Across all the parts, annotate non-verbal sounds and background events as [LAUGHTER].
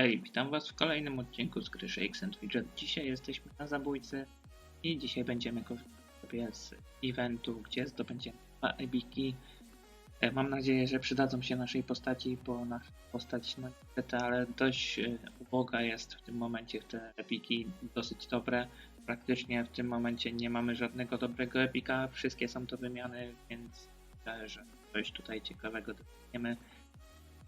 Hej, witam was w kolejnym odcinku z gry Shakes and. Dzisiaj jesteśmy na zabójcy i dzisiaj będziemy korzystać z eventu, gdzie zdobędziemy dwa ebiki. E, Mam nadzieję, że przydadzą się naszej postaci, bo nasza postać, no niestety, ale dość e, uboga jest w tym momencie. Te epiki dosyć dobre. Praktycznie w tym momencie nie mamy żadnego dobrego epika. Wszystkie są do wymiany, więc myślę, że coś tutaj ciekawego dostaniemy.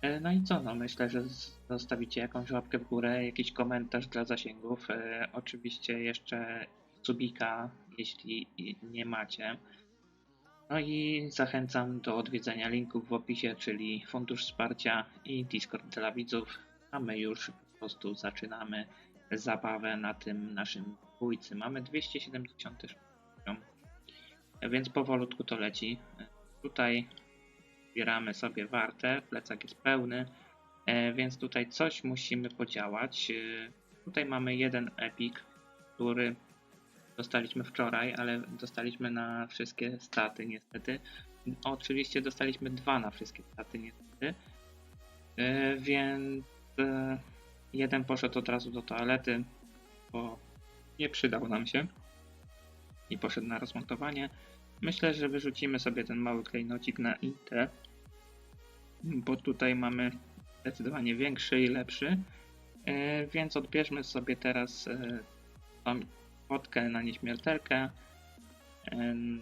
E, No i co, no myślę, że zostawicie jakąś łapkę w górę, jakiś komentarz dla zasięgów. E, oczywiście jeszcze subika, jeśli nie macie. No i zachęcam do odwiedzenia linków w opisie, czyli Fundusz Wsparcia i Discord dla widzów. A my już po prostu zaczynamy zabawę na tym naszym bójcy. Mamy 276 poziom, e, więc powolutku to leci. E, Tutaj zbieramy sobie wartę, plecak jest pełny, e, więc tutaj coś musimy podziałać. E, Tutaj mamy jeden epik, który dostaliśmy wczoraj, ale dostaliśmy na wszystkie staty niestety. Oczywiście dostaliśmy dwa na wszystkie staty niestety, E, więc jeden poszedł od razu do toalety, bo nie przydał nam się i poszedł na rozmontowanie. Myślę, że wyrzucimy sobie ten mały klejnocik na Intę, bo tutaj mamy zdecydowanie większy i lepszy. E, Więc odbierzmy sobie teraz e, tą fotkę na nieśmiertelkę. Em,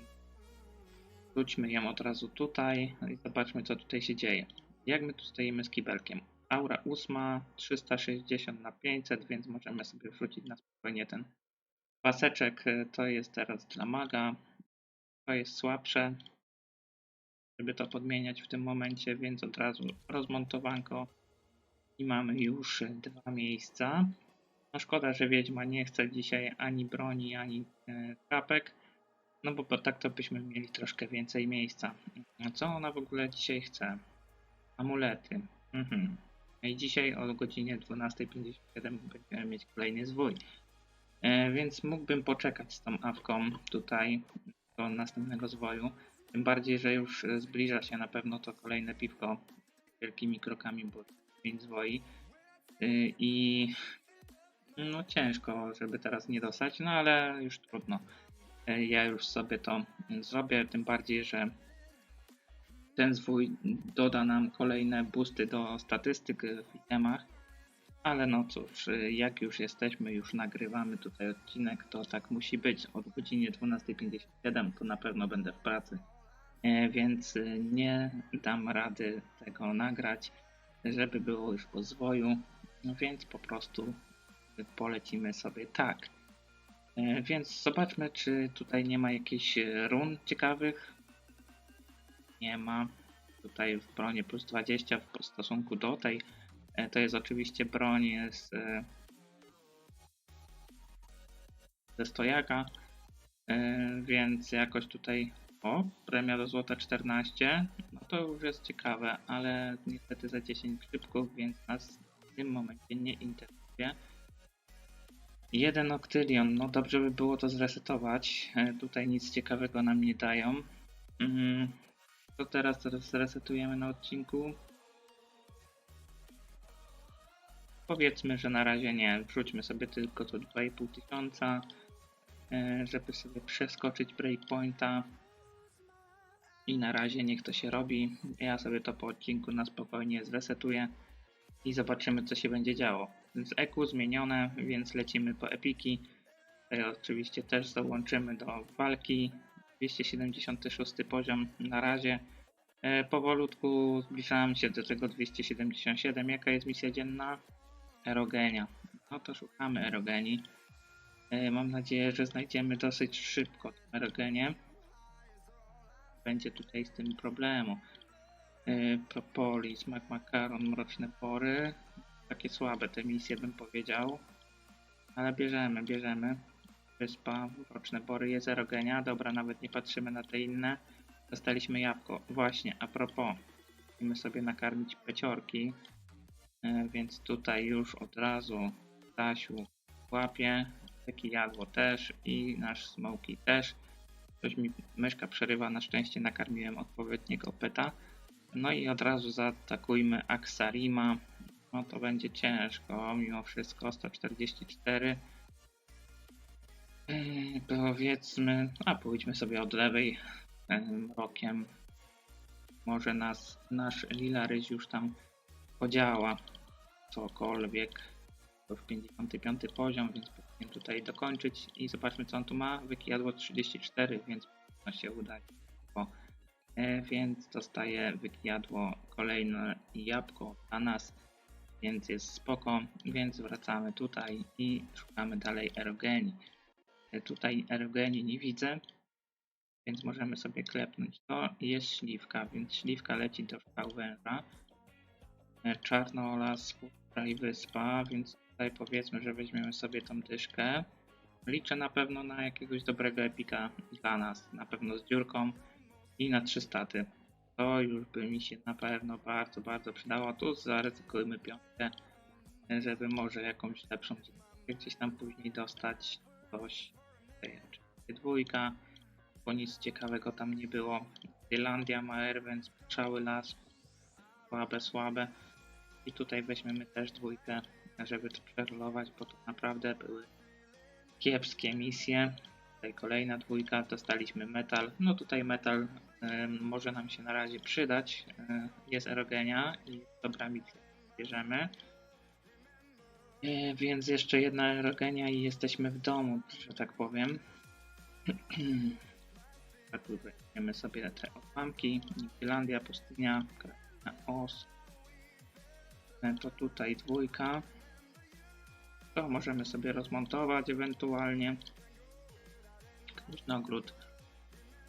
Wróćmy ją od razu tutaj i zobaczmy co tutaj się dzieje. Jak my tu stoimy z kibelkiem? Aura 8, 360 na 500, więc możemy sobie wrzucić na spokojnie ten paseczek. E, To jest teraz dla maga. To jest słabsze, żeby to podmieniać w tym momencie, więc od razu rozmontowanko i mamy już dwa miejsca. No szkoda, że Wiedźma nie chce dzisiaj ani broni, ani e, kapek, no bo, tak to byśmy mieli troszkę więcej miejsca. Co ona w ogóle dzisiaj chce? Amulety. Mhm. No I dzisiaj o godzinie 12.57 będziemy mieć kolejny zwój. E, więc mógłbym poczekać z tą awką tutaj do następnego zwoju. Tym bardziej, że już e, zbliża się na pewno to kolejne piwko wielkimi krokami, bo 5 zwoi. Y, I no ciężko, żeby teraz nie dostać, no ale już trudno. Y, Ja już sobie to zrobię, tym bardziej, że ten zwój doda nam kolejne boosty do statystyk w itemach. Ale no cóż, y, jak już jesteśmy, już nagrywamy tutaj odcinek, to tak musi być. Od godziny 12.57 to na pewno będę w pracy. E, Więc y, nie dam rady tego nagrać, żeby było już po zwoju. No więc po prostu polecimy sobie tak. E, Więc zobaczmy, czy tutaj nie ma jakichś e, run ciekawych. Nie ma. Tutaj w bronie plus 20 w stosunku do tej. E, To jest oczywiście broń z, e, ze stojaka. E, Więc jakoś tutaj. O, premia do złota 14. No to już jest ciekawe, ale niestety za 10 szybków, więc nas w tym momencie nie interesuje. Jeden Octylion, no dobrze by było to zresetować. E, Tutaj nic ciekawego nam nie dają. Mhm. To teraz zresetujemy na odcinku. Powiedzmy, że na razie nie. Wrzućmy sobie tylko to 2,5 tysiąca, e, żeby sobie przeskoczyć breakpointa. I na razie niech to się robi. Ja sobie to po odcinku na spokojnie zresetuję i zobaczymy co się będzie działo. Więc EQ zmienione, więc lecimy po epiki. Tutaj oczywiście też załączymy do walki. 276 poziom na razie. E, powolutku zbliżałem się do tego 277. Jaka jest misja dzienna? Erogenia. No to szukamy erogenii. E, mam nadzieję, że znajdziemy dosyć szybko erogenię. Będzie tutaj z tym problemu. E, Propolis, Magmakaron, Mroczne Pory. Takie słabe te misje bym powiedział. Ale bierzemy, bierzemy. Wyspa, Mroczne Bory, jest erogenia. Dobra, nawet nie patrzymy na te inne. Dostaliśmy jabłko. Właśnie, a propos. Musimy sobie nakarmić peciorki. E, Więc tutaj już od razu Stasiu łapie. Taki jadło też i nasz Smoki też. Coś mi myszka przerywa, na szczęście nakarmiłem odpowiedniego peta. No i od razu zaatakujmy Axarima. no to będzie ciężko, mimo wszystko 144. Yy, Powiedzmy, a pójdźmy sobie od lewej em, rokiem. Może nas nasz Lilaryś już tam podziała cokolwiek. To już 55 poziom, więc tutaj dokończyć i zobaczmy co on tu ma. Wykijadło 34, więc powinno się udać. E, więc dostaje wykijadło kolejne jabłko dla nas, więc jest spoko. Więc wracamy tutaj i szukamy dalej erogenii. E, tutaj erogenii nie widzę, więc możemy sobie klepnąć to. Jest śliwka, więc śliwka leci do szkał węża. E, Czarnolas, i Wyspa, więc tutaj powiedzmy, że weźmiemy sobie tą dyszkę. Liczę na pewno na jakiegoś dobrego epika dla nas, na pewno z dziurką i na 3 staty. To już by mi się na pewno bardzo, bardzo przydało. Tu zaryzykujmy piątkę, żeby może jakąś lepszą gdzieś tam później dostać. Coś, dwójka, bo nic ciekawego tam nie było. Irlandia ma więc strzały las, słabe, słabe. I tutaj weźmiemy też dwójkę, żeby to przerolować, bo to naprawdę były kiepskie misje. Tutaj kolejna dwójka, dostaliśmy metal. No tutaj metal ym, może nam się na razie przydać. Y, jest erogenia i dobra misja bierzemy. Y, więc jeszcze jedna erogenia i jesteśmy w domu, że tak powiem. [CLEARS THROAT] Tu weźmiemy sobie te odłamki. Irlandia, pustynia, kraina os. E, To tutaj dwójka. To możemy sobie rozmontować ewentualnie. Nagród.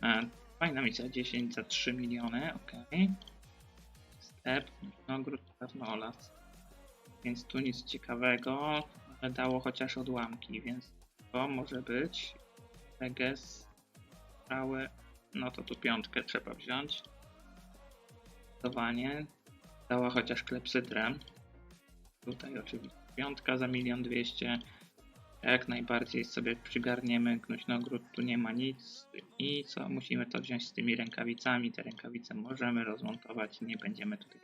E, Fajna misja 10 za 3 miliony, ok. Step, nagród Czarnolas. Więc tu nic ciekawego, ale dało chociaż odłamki, więc to może być. Vegas, strzały, no to tu piątkę trzeba wziąć. Zdecydowanie. Dała chociaż klepsydrę. Tutaj oczywiście piątka za milion dwieście. Jak najbardziej sobie przygarniemy gnuśnogród, tu nie ma nic. I co, musimy to wziąć z tymi rękawicami. Te rękawice możemy rozmontować, nie będziemy tutaj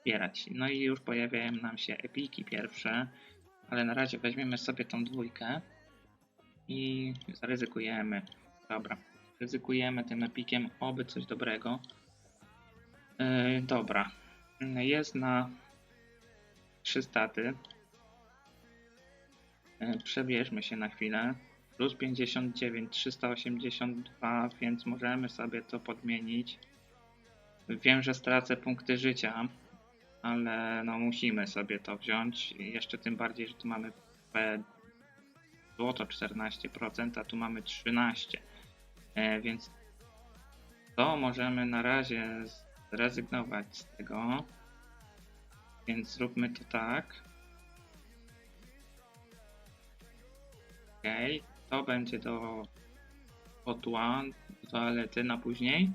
zbierać. No i już pojawiają nam się epiki pierwsze, ale na razie weźmiemy sobie tą dwójkę i zaryzykujemy. Dobra, ryzykujemy tym epikiem, oby coś dobrego. Yy, dobra, jest na 3 staty. Yy, Przebierzmy się na chwilę. Plus 59, 382, więc możemy sobie to podmienić. Wiem, że stracę punkty życia, ale no musimy sobie to wziąć. Jeszcze tym bardziej, że tu mamy złoto 14%, a tu mamy 13%. E, więc to możemy na razie zrezygnować z tego. Więc zróbmy to tak. To będzie do kotła, do toalety na później.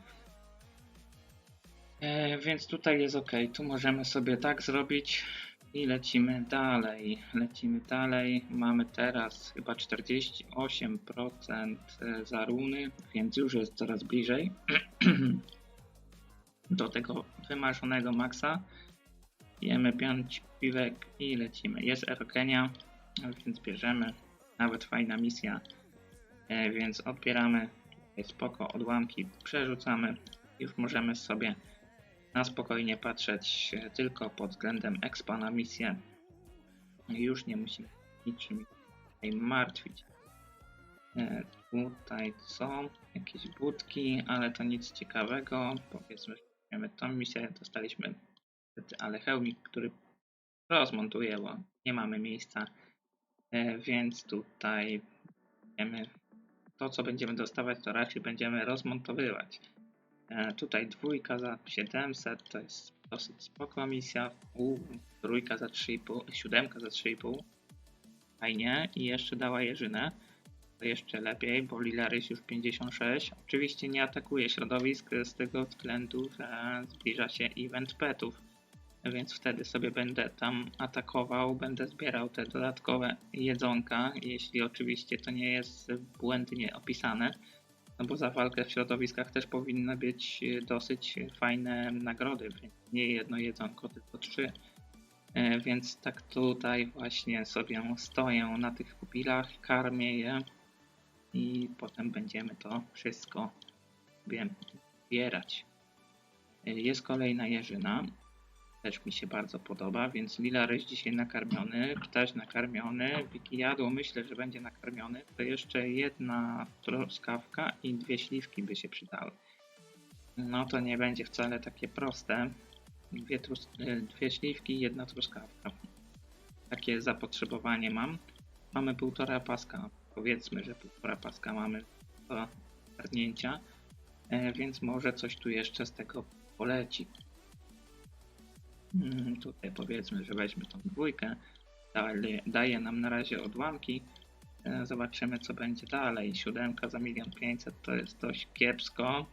E, więc tutaj jest ok. Tu możemy sobie tak zrobić i lecimy dalej. Lecimy dalej. Mamy teraz chyba 48% za runy, więc już jest coraz bliżej [CLEARS THROAT] do tego wymarzonego maksa. Jemy 5 piwek i lecimy. Jest erogenia, więc bierzemy. Nawet fajna misja. E, więc odbieramy spoko odłamki, przerzucamy. Już możemy sobie na spokojnie patrzeć e, tylko pod względem expa na misję. Już nie musimy niczym martwić. E, tutaj są jakieś budki, ale to nic ciekawego. Powiedzmy, że mamy tą misję, dostaliśmy ale hełmik, który rozmontuję, bo nie mamy miejsca. E, Więc tutaj to co będziemy dostawać, to raczej będziemy rozmontowywać. E, Tutaj dwójka za 700 to jest dosyć spoko misja. U, trójka za 3,5, siódemka za 3,5. Fajnie. I jeszcze dała jeżynę. To jeszcze lepiej, bo Lilarys już 56. Oczywiście nie atakuje środowisk z tego względu, że zbliża się event petów. Więc wtedy sobie będę tam atakował, będę zbierał te dodatkowe jedzonka, jeśli oczywiście to nie jest błędnie opisane. No bo za walkę w środowiskach też powinny być dosyć fajne nagrody, więc nie jedno jedzonko, tylko trzy. E, Więc tak tutaj właśnie sobie stoję na tych pupilach, karmię je i potem będziemy to wszystko sobie zbierać. E, Jest kolejna jeżyna, też mi się bardzo podoba, więc Lilar jest dzisiaj nakarmiony, też nakarmiony, Wiki jadło myślę, że będzie nakarmiony, to jeszcze jedna truskawka i dwie śliwki by się przydały. No to nie będzie wcale takie proste. Dwie, trus- y, dwie śliwki i jedna truskawka. Takie zapotrzebowanie mam. Mamy półtora paska. Powiedzmy, że półtora paska mamy do zgarnięcia. E, więc może coś tu jeszcze z tego poleci. Mm, tutaj powiedzmy, że weźmy tą dwójkę. Daje, daje nam na razie odłamki. E, Zobaczymy co będzie dalej. Siódemka za milion pięćset to jest dość kiepsko.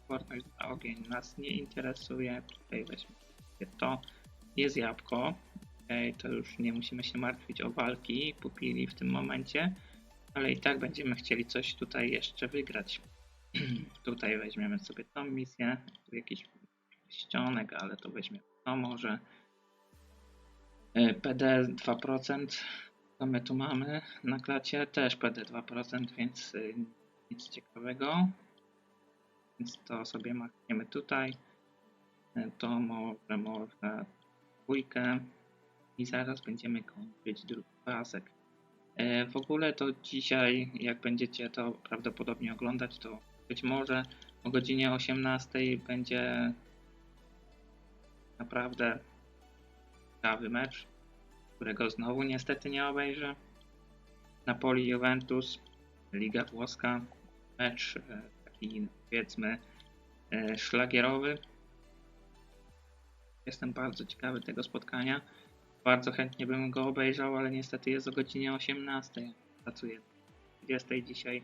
Odporność na ogień nas nie interesuje. Tutaj weźmy to. Jest jabłko. Okej, to już nie musimy się martwić o walki pupili w tym momencie. Ale i tak będziemy chcieli coś tutaj jeszcze wygrać. [CLEARS THROAT] tutaj weźmiemy sobie tą misję. Jakiś ściąnek, ale to weźmiemy to może. E, PD 2%. Co my tu mamy na klacie? Też PD 2%, więc y, nic ciekawego. Więc to sobie machniemy tutaj. E, To może, może dwójkę. I zaraz będziemy kończyć drugi pasek. E, W ogóle to dzisiaj, jak będziecie to prawdopodobnie oglądać, to być może o godzinie 18 będzie naprawdę ciekawy mecz, którego znowu niestety nie obejrzę. Napoli Juventus, Liga Włoska, mecz e, taki powiedzmy e, szlagierowy. Jestem bardzo ciekawy tego spotkania. Bardzo chętnie bym go obejrzał, ale niestety jest o godzinie 18. Pracuję o 20 dzisiaj.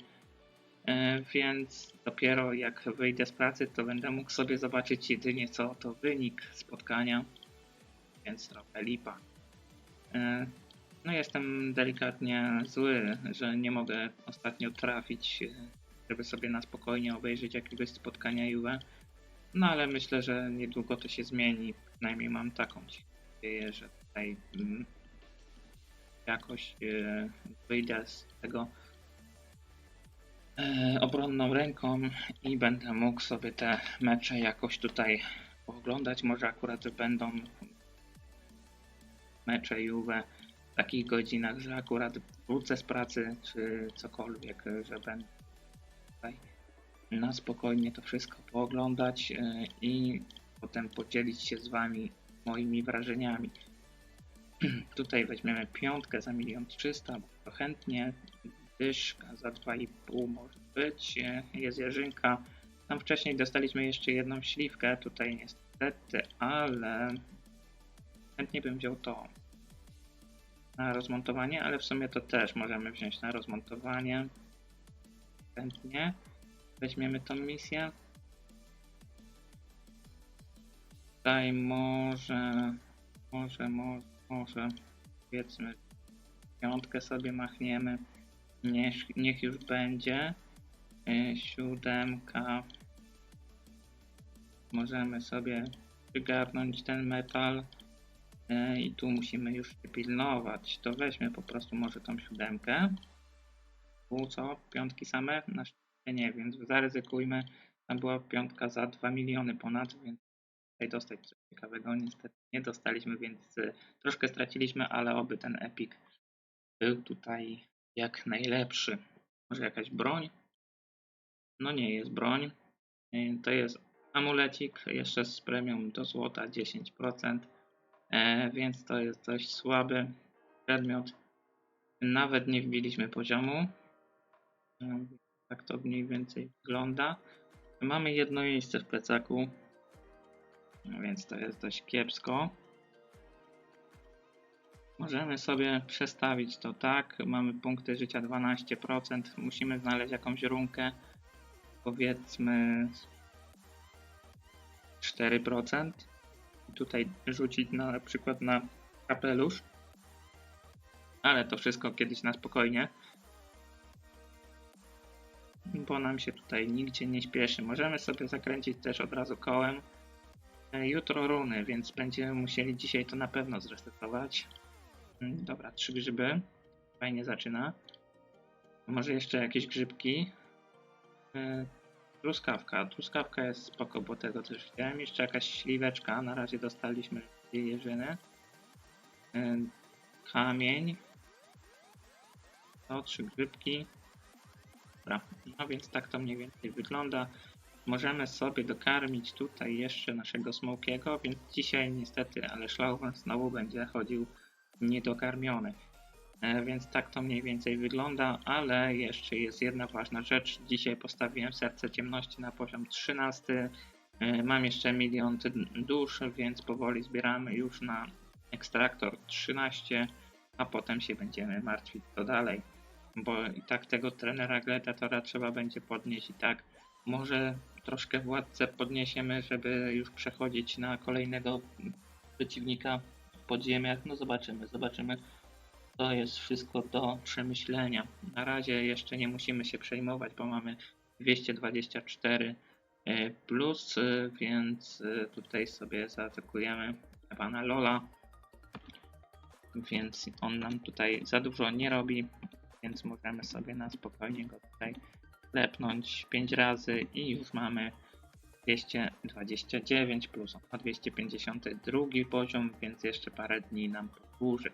E, Więc dopiero jak wyjdę z pracy, to będę mógł sobie zobaczyć jedynie co to wynik spotkania. Więc trochę lipa. E, No jestem delikatnie zły, że nie mogę ostatnio trafić, e, żeby sobie na spokojnie obejrzeć jakiegoś spotkania Juve. No ale myślę, że niedługo to się zmieni. Przynajmniej mam taką nadzieję, że tutaj mm, jakoś wyjdę z tego obronną ręką i będę mógł sobie te mecze jakoś tutaj oglądać. Może akurat będą mecze Juve w takich godzinach, że akurat wrócę z pracy czy cokolwiek, że będę tutaj na spokojnie to wszystko pooglądać e, i potem podzielić się z Wami moimi wrażeniami. [CLEARS THROAT] Tutaj weźmiemy piątkę za milion trzysta, bo chętnie. Dyszka za 2,5 może być. Jest Jarzynka. Tam wcześniej dostaliśmy jeszcze jedną śliwkę, tutaj niestety, ale chętnie bym wziął to na rozmontowanie, ale w sumie to też możemy wziąć na rozmontowanie. Chętnie. Weźmiemy tą misję. Tutaj może, może, może, może, powiedzmy, piątkę sobie machniemy. Niech, niech już będzie. Yy, siódemka. Możemy sobie przygarnąć ten metal. Yy, I tu musimy już się pilnować. To weźmy po prostu może tą siódemkę. Tu co? Piątki same? Na szczęście nie, więc zaryzykujmy. Tam była piątka za 2 miliony ponad, więc tutaj dostać coś ciekawego niestety nie dostaliśmy, więc y, troszkę straciliśmy, ale oby ten Epic był tutaj jak najlepszy. Może jakaś broń? No nie jest broń. Y, To jest amulecik, jeszcze z premium do złota 10%, e, więc to jest dość słaby przedmiot. Nawet nie wbiliśmy poziomu. E, Tak to mniej więcej wygląda. Mamy jedno miejsce w plecaku, no więc to jest dość kiepsko. Możemy sobie przestawić to tak. Mamy punkty życia 12%. Musimy znaleźć jakąś runkę. Powiedzmy 4%. I tutaj rzucić na przykład na kapelusz. Ale to wszystko kiedyś na spokojnie. Bo nam się tutaj nigdzie nie śpieszy. Możemy sobie zakręcić też od razu kołem E, Jutro runy, więc będziemy musieli dzisiaj to na pewno zresetować. Mm, Dobra, trzy grzyby. Fajnie zaczyna. Może jeszcze jakieś grzybki. E, Truskawka. Truskawka jest spoko, bo tego też chciałem. Jeszcze jakaś śliweczka. Na razie dostaliśmy dwie. E, Kamień. To trzy grzybki. Dobra. No więc tak to mniej więcej wygląda. Możemy sobie dokarmić tutaj jeszcze naszego smokiego, więc dzisiaj niestety, ale Schlaufen znowu będzie chodził niedokarmiony. E, więc tak to mniej więcej wygląda, ale jeszcze jest jedna ważna rzecz. Dzisiaj postawiłem serce ciemności na poziom 13. E, mam jeszcze milion dusz, więc powoli zbieramy już na ekstraktor 13, a potem się będziemy martwić co dalej. Bo i tak tego trenera gladiatora trzeba będzie podnieść i tak. Może troszkę władcę podniesiemy, żeby już przechodzić na kolejnego przeciwnika podziemiach. No zobaczymy, zobaczymy. To jest wszystko do przemyślenia. Na razie jeszcze nie musimy się przejmować, bo mamy 224 e, plus, e, więc e, tutaj sobie zaatakujemy pana Lola. Więc on nam tutaj za dużo nie robi, więc możemy sobie na spokojnie go tutaj klepnąć 5 razy i już mamy 229 plus ma 252 poziom, więc jeszcze parę dni nam podłuży.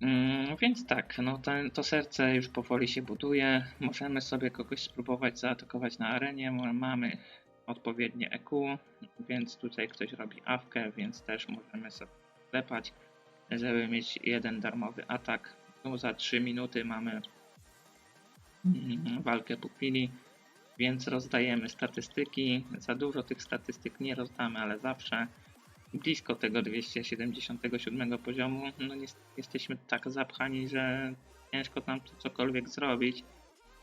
Mm, więc tak, no to, serce już powoli się buduje. Możemy sobie kogoś spróbować zaatakować na arenie. Mamy odpowiednie EQ, więc tutaj ktoś robi awkę, więc też możemy sobie klepać, żeby mieć jeden darmowy atak. Tu za 3 minuty mamy mm, walkę po chwili, więc rozdajemy statystyki. Za dużo tych statystyk nie rozdamy, ale zawsze blisko tego 277 poziomu. No niestety jesteśmy tak zapchani, że ciężko tam tu cokolwiek zrobić.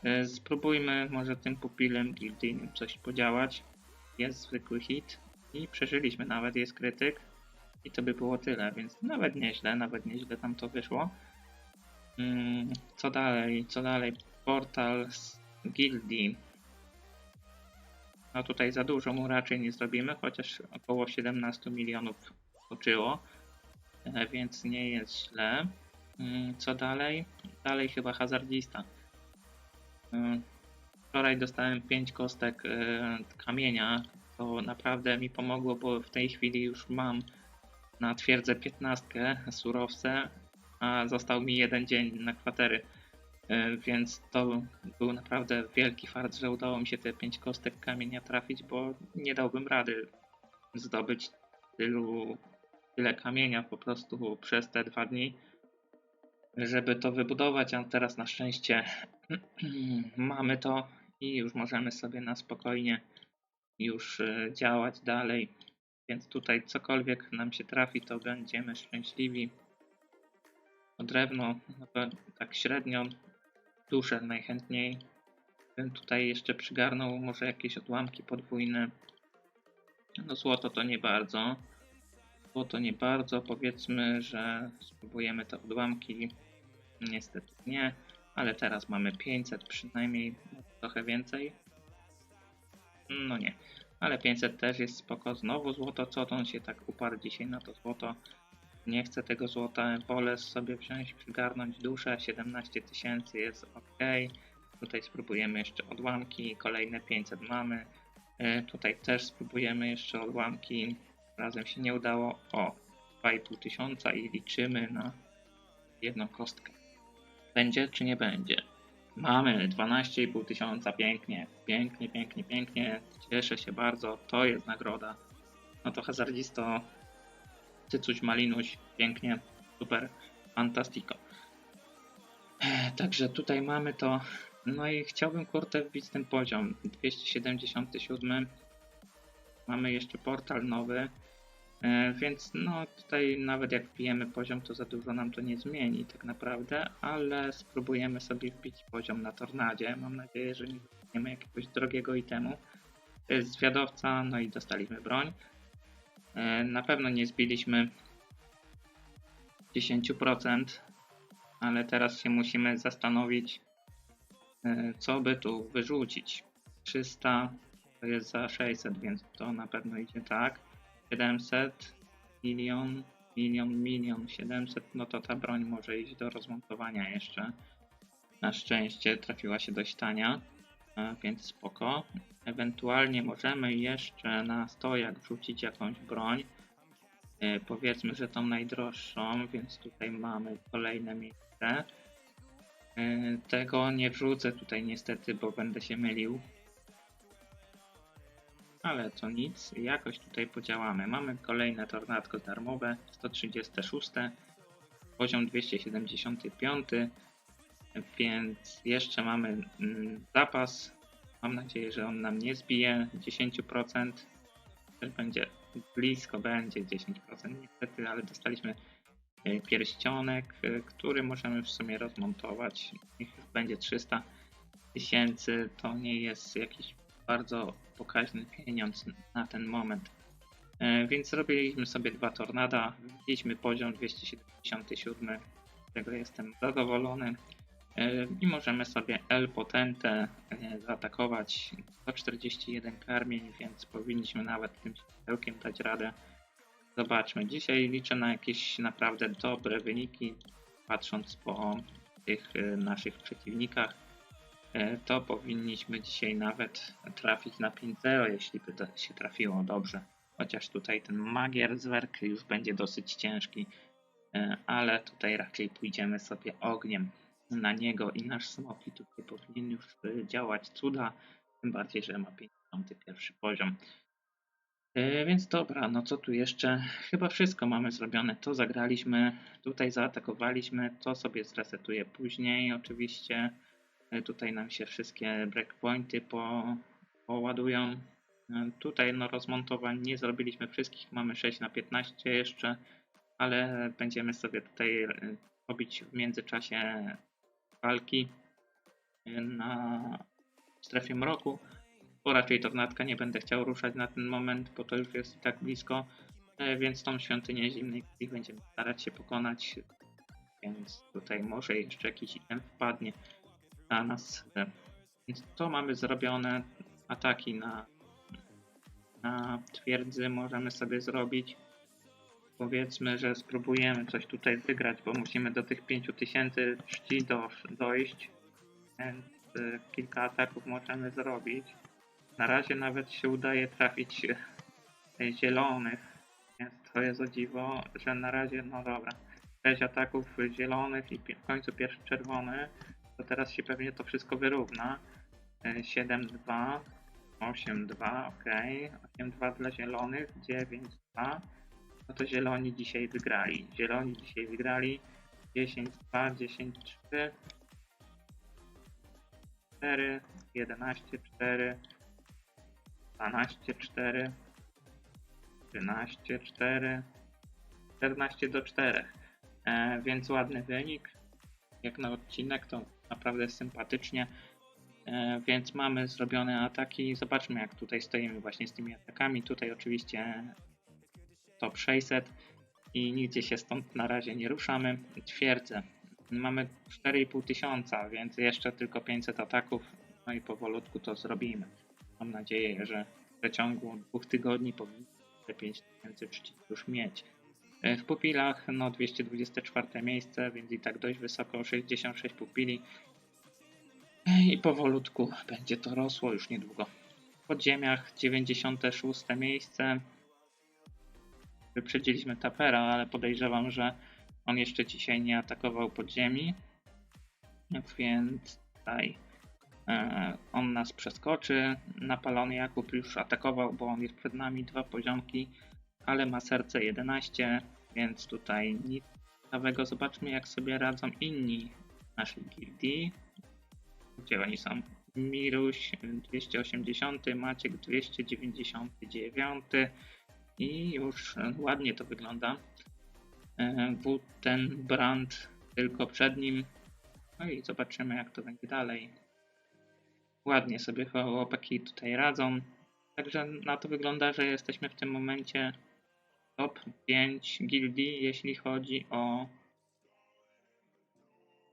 E, Spróbujmy może tym pupilem gildyjnym coś podziałać. Jest zwykły hit i przeżyliśmy nawet, jest krytyk. I to by było tyle, więc nawet nieźle, nawet nieźle tam to wyszło. Mm, Co dalej, co dalej? Portal z gildii. No tutaj za dużo mu raczej nie zrobimy, chociaż około 17 milionów toczyło, e, więc nie jest źle. Mm, Co dalej? Dalej chyba hazardzista. Mm, Wczoraj dostałem 5 kostek e, kamienia, to naprawdę mi pomogło, bo w tej chwili już mam na twierdzę 15 surowce, a został mi jeden dzień na kwatery. E, Więc to był naprawdę wielki fart, że udało mi się te 5 kostek kamienia trafić, bo nie dałbym rady zdobyć tylu, tyle kamienia po prostu przez te dwa dni, żeby to wybudować, a teraz na szczęście [CLEARS THROAT] mamy to i już możemy sobie na spokojnie już e, działać dalej. Więc tutaj cokolwiek nam się trafi, to będziemy szczęśliwi. O drewno, no tak średnio, duszę najchętniej. Bym tutaj jeszcze przygarnął może jakieś odłamki podwójne. No złoto to nie bardzo. Złoto nie bardzo. Powiedzmy, że spróbujemy te odłamki. Niestety nie, ale teraz mamy 500 przynajmniej, trochę więcej. No nie, ale 500 też jest spoko. Znowu złoto, co on się tak uparł dzisiaj na to złoto. Nie chcę tego złota, wolę sobie wziąć, przygarnąć duszę, 17 tysięcy jest ok. Tutaj spróbujemy jeszcze odłamki, kolejne 500 mamy. E, Tutaj też spróbujemy jeszcze odłamki, razem się nie udało. O, 2,5 tysiąca i liczymy na jedną kostkę. Będzie czy nie będzie? Mamy 12,5 tysiąca, pięknie, pięknie, pięknie, pięknie. Cieszę się bardzo, to jest nagroda. No to hazardzisto, cycuś malinuś, pięknie, super, fantastico. Ech, Także tutaj mamy to. No i chciałbym kurde wbić ten poziom 277. Mamy jeszcze portal nowy. E, Więc no tutaj nawet jak wbijemy poziom, to za dużo nam to nie zmieni tak naprawdę, ale spróbujemy sobie wbić poziom na tornadzie. Mam nadzieję, że nie dostaniemy jakiegoś drogiego itemu. To jest zwiadowca, no i dostaliśmy broń. E, Na pewno nie zbiliśmy 10%, ale teraz się musimy zastanowić, e, co by tu wyrzucić. 300, to jest za 600, więc to na pewno idzie tak. 700, milion, milion, milion, 700, no to ta broń może iść do rozmontowania jeszcze. Na szczęście trafiła się dość tania, więc spoko. Ewentualnie możemy jeszcze na stojak wrzucić jakąś broń. E, Powiedzmy, że tą najdroższą, więc tutaj mamy kolejne miejsce. E, Tego nie wrzucę tutaj niestety, bo będę się mylił. Ale to nic, jakoś tutaj podziałamy. Mamy kolejne tornadko darmowe, 136, poziom 275, więc jeszcze mamy mm, zapas. Mam nadzieję, że on nam nie zbije 10%. Też będzie blisko, będzie 10% niestety, ale dostaliśmy e, pierścionek, e, który możemy w sumie rozmontować. Niech będzie 300 tysięcy, to nie jest jakiś bardzo pokaźny pieniądz na ten moment. E, Więc zrobiliśmy sobie dwa tornada, wbiliśmy poziom 277, z tego jestem zadowolony. E, I możemy sobie El Potente e, zaatakować. 141 karmień, więc powinniśmy nawet tym światełkiem dać radę. Zobaczmy, dzisiaj liczę na jakieś naprawdę dobre wyniki, patrząc po tych e, naszych przeciwnikach. To powinniśmy dzisiaj nawet trafić na 5-0, jeśli by to się trafiło dobrze. Chociaż tutaj ten magier zwerk już będzie dosyć ciężki, ale tutaj raczej pójdziemy sobie ogniem na niego i nasz Smoki tutaj powinien już e, działać cuda, tym bardziej, że ma 51 poziom. E, Więc dobra, no co tu jeszcze? Chyba wszystko mamy zrobione. To zagraliśmy, tutaj zaatakowaliśmy, to sobie zresetuję później oczywiście. E, Tutaj nam się wszystkie breakpointy po, poładują. Tutaj no rozmontowań nie zrobiliśmy wszystkich, mamy 6 na 15 jeszcze, ale będziemy sobie tutaj robić w międzyczasie walki e, na strefie mroku, bo raczej tornadka nie będę chciał ruszać na ten moment, bo to już jest i tak blisko, e, więc tą świątynię zimnej krwi będziemy starać się pokonać, więc tutaj może jeszcze jakiś item wpadnie na nas. E, Więc to mamy zrobione. Ataki na, na twierdzy możemy sobie zrobić. Powiedzmy, że spróbujemy coś tutaj wygrać, bo musimy do tych 5000 czci do, dojść. Więc e, kilka ataków możemy zrobić. Na razie nawet się udaje trafić e, zielonych. Więc to jest o dziwo, że na razie, no dobra. 6 ataków zielonych i w końcu pierwszy czerwony to teraz się pewnie to wszystko wyrówna. E, 7-2, 8-2, ok. 8-2 dla zielonych, 9-2. No to zieloni dzisiaj wygrali. Zieloni dzisiaj wygrali 10-2, 10-3, 4, 11-4, 12-4, 13-4, 14 do 4. E, więc ładny wynik. Jak na odcinek to naprawdę sympatycznie. E, więc mamy zrobione ataki. Zobaczmy jak tutaj stoimy właśnie z tymi atakami. Tutaj oczywiście top 600 i nigdzie się stąd na razie nie ruszamy. Twierdzę. Mamy 4,5 tysiąca, więc jeszcze tylko 500 ataków. No i powolutku to zrobimy. Mam nadzieję, że w przeciągu dwóch tygodni powinniśmy te 5000 czci już mieć. E, W pupilach no 224 miejsce, więc i tak dość wysoko, 66 pupili. E, I powolutku będzie to rosło już niedługo. W podziemiach 96 miejsce. Wyprzedziliśmy Tapera, ale podejrzewam, że on jeszcze dzisiaj nie atakował podziemi. Więc tutaj e, on nas przeskoczy. Napalony Jakub już atakował, bo on jest przed nami dwa poziomki, ale ma serce 11, więc tutaj nic ciekawego. Zobaczmy jak sobie radzą inni naszej gildii. Gdzie oni są? Miruś 280, Maciek 299 i już ładnie to wygląda. E, ten brand tylko przed nim. No i zobaczymy jak to będzie dalej. Ładnie sobie chłopaki tutaj radzą. Także na to wygląda, że jesteśmy w tym momencie top 5 gildii, jeśli chodzi o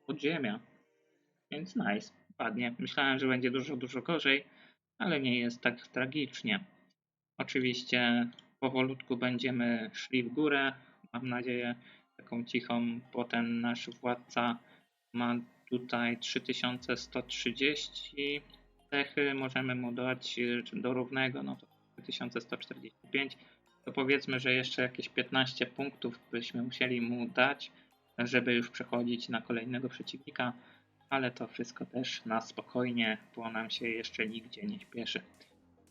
podziemia. Więc nice, ładnie. Myślałem, że będzie dużo, dużo gorzej, ale nie jest tak tragicznie. Oczywiście powolutku będziemy szli w górę. Mam nadzieję, taką cichą, bo ten nasz władca ma tutaj 3130 cechy. Możemy mu dać y, do równego, no to 3145. To powiedzmy, że jeszcze jakieś 15 punktów byśmy musieli mu dać, żeby już przechodzić na kolejnego przeciwnika, ale to wszystko też na spokojnie, bo nam się jeszcze nigdzie nie śpieszy.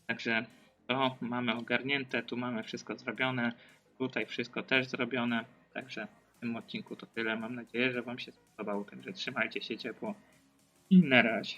Także to mamy ogarnięte, tu mamy wszystko zrobione, tutaj wszystko też zrobione. Także w tym odcinku to tyle. Mam nadzieję, że Wam się spodobało. Także trzymajcie się ciepło i na razie.